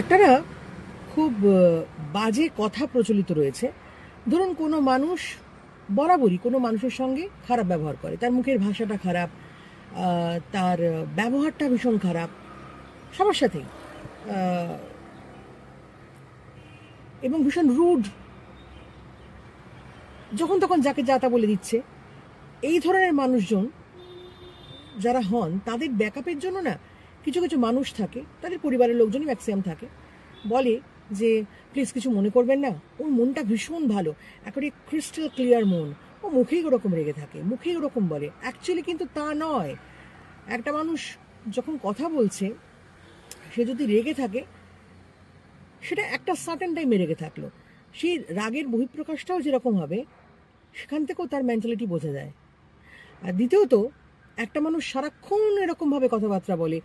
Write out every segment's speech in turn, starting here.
একটা না খুব বাজে কথা প্রচলিত রয়েছে। ধরুন কোনো মানুষ বরাবরই কোনো মানুষের সঙ্গে খারাপ ব্যবহার করে। তার মুখের ভাষাটা খারাপ তার ব্যবহারটা ভীষণ খারাপ, সবার সাথেই এবং ভীষণ রুড। যখন তখন যাকে যা তা বলে দিচ্ছে। এই ধরনের মানুষজন যারা হন, তাদের ব্যাকআপের জন্য না কিছু কিছু মানুষ থাকে, তাদের পরিবারের লোকজনই ম্যাক্সিমাম থাকে, বলে যে প্লিজ কিছু মনে করবেন না। ওর মনটা ভীষণ ভালো একেবারে ক্রিস্টাল ক্লিয়ার মন, ও মুখেই ওরকম রেগে থাকে, মুখেই ওরকম বলে। অ্যাকচুয়ালি কিন্তু তা নয়। একটা মানুষ যখন কথা বলছে, সে যদি রেগে থাকে, সেটা একটা সার্টেন টাইমে রেগে থাকল। সেই রাগের বহিঃপ্রকাশটাও যেরকম হবে, সেখান থেকেও তার মেন্টালিটি বোঝা যায়। আর দ্বিতীয়ত, একটা মানুষ সারাক্ষণ এরকমভাবে কথাবার্তা বলে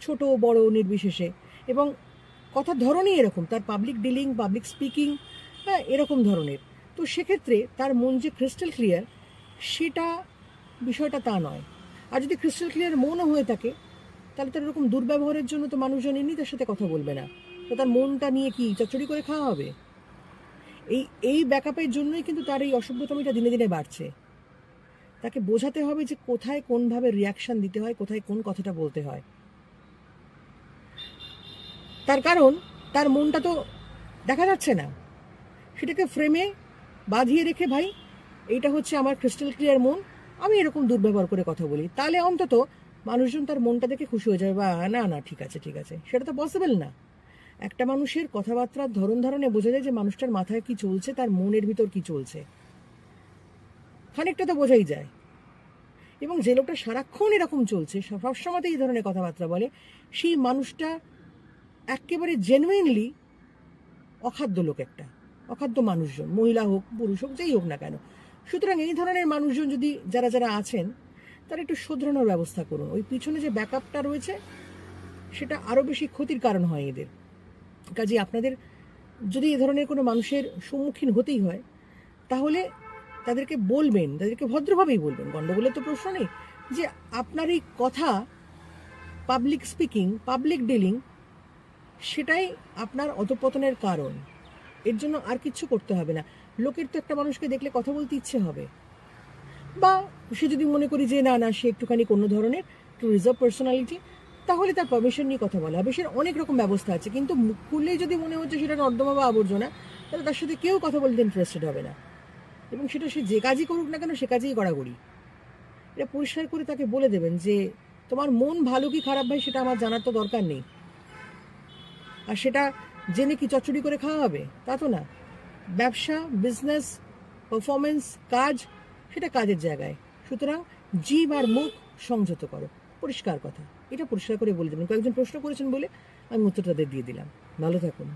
ছোট বড় নির্বিশেষে। এবং কথার ধরনই এরকম, তার পাবলিক ডিলিং পাবলিক স্পিকিং হ্যাঁ এরকম ধরনের। তো সেক্ষেত্রে তার মন যে ক্রিস্টাল ক্লিয়ার সেটা বিষয়টা তা নয়। আর যদি ক্রিস্টাল ক্লিয়ার মনও হয়ে থাকে, তাহলে তার এরকম দুর্ব্যবহারের জন্য তো মানুষজন এমনি তার সাথে কথা বলবে না। তো তার মনটা নিয়ে কি চচ্চড়ি করে খাওয়া হবে? এই এই ব্যাকআপের জন্যই কিন্তু তার এই অসভ্যতমিটা দিনে দিনে বাড়ছে। তাকে বোঝাতে হবে যে কোথায় কোনভাবে রিয়াকশন দিতে হয়, কোথায় কোন কথাটা বলতে হয়। তার কারণ, তার মনটা তো দেখা যাচ্ছে না। সেটাকে ফ্রেমে বাঁধিয়ে রেখে, ভাই, এইটা হচ্ছে আমার ক্রিস্টাল ক্লিয়ার মন। আমি এরকম দুর্ব্যবহার করে কথা বলি। তাহলে অন্তত মানুষজন তার মনটা দেখে খুশি হয়ে যাবে। বা, না না, ঠিক আছে ঠিক আছে। সেটা তো পসিবল না। একটা মানুষের কথাবার্তার ধরন ধারণে বোঝা যায় যে মানুষটার মাথায় কি চলছে, তার মনের ভিতর কি চলছে। খানিকটা তো বোঝাই যায়। এবং যে লোকটা সারাক্ষণ এরকম চলছে, সব- সবসময়তে এই ধরনের কথাবার্তা বলে, সেই মানুষটা একেবারে জেনুইনলি অখাদ্য লোক একটা, অখাদ্য মানুষজন, মহিলা হোক, পুরুষ হোক, যেই হোক না কেন। সুতরাং এই ধরনের মানুষজন যদি যারা যারা আছেন, তারা একটু শোধরানোর ব্যবস্থা করুন। ওই পিছনে যে ব্যাকআপটা রয়েছে, সেটা আরও বেশি ক্ষতির কারণ হয় এদের। কাজে আপনাদের যদি এ ধরনের কোনো মানুষের সম্মুখীন হতেই হয়, তাহলে তাদেরকে বলবেন, তাদেরকে ভদ্রভাবেই বলবেন। গণ্ডগোলের তো প্রশ্ন নেই যে আপনার এই কথা পাবলিক স্পিকিং পাবলিক ডিলিং সেটাই আপনার অধপতনের কারণ। এর জন্য আর কিচ্ছু করতে হবে না। লোকের তো একটা মানুষকে দেখলে কথা বলতে ইচ্ছে হবে। বা সে যদি মনে করি যে না না, সে একটুখানি কোনো ধরনের একটু রিজার্ভ পার্সোনালিটি তাহলে তার পারমিশন নিয়ে কথা বলা হবে। সে অনেক রকম ব্যবস্থা আছে। কিন্তু খুললেই যদি মনে হচ্ছে সেটা নর্দমা বা আবর্জনা, তাহলে তার সাথে কেউ কথা বলতে ইন্টারেস্টেড হবে না। এবং সেটা সে যে কাজই করুক না কেন, সে কাজেই গড়াগড়ি। এটা পরিষ্কার করে তাকে বলে দেবেন যে, তোমার মন ভালো কি খারাপ ভাই, সেটা আমার জানার তো দরকার নেই। আর সেটা জেনে কি চচ্চড়ি করে খাওয়া হবে? তা তো না। ব্যবসা বিজনেস পারফরমেন্স কাজ, সেটা কাজের জায়গায়। সুতরাং জীব আর মুখ সংযত করো। পরিষ্কার কথা। এটা পরিষ্কার করে বলে দেবেন। কয়েকজন প্রশ্ন করেছেন বলে আমি উত্তরটা দিয়ে দিলাম। ভালো থাকুন।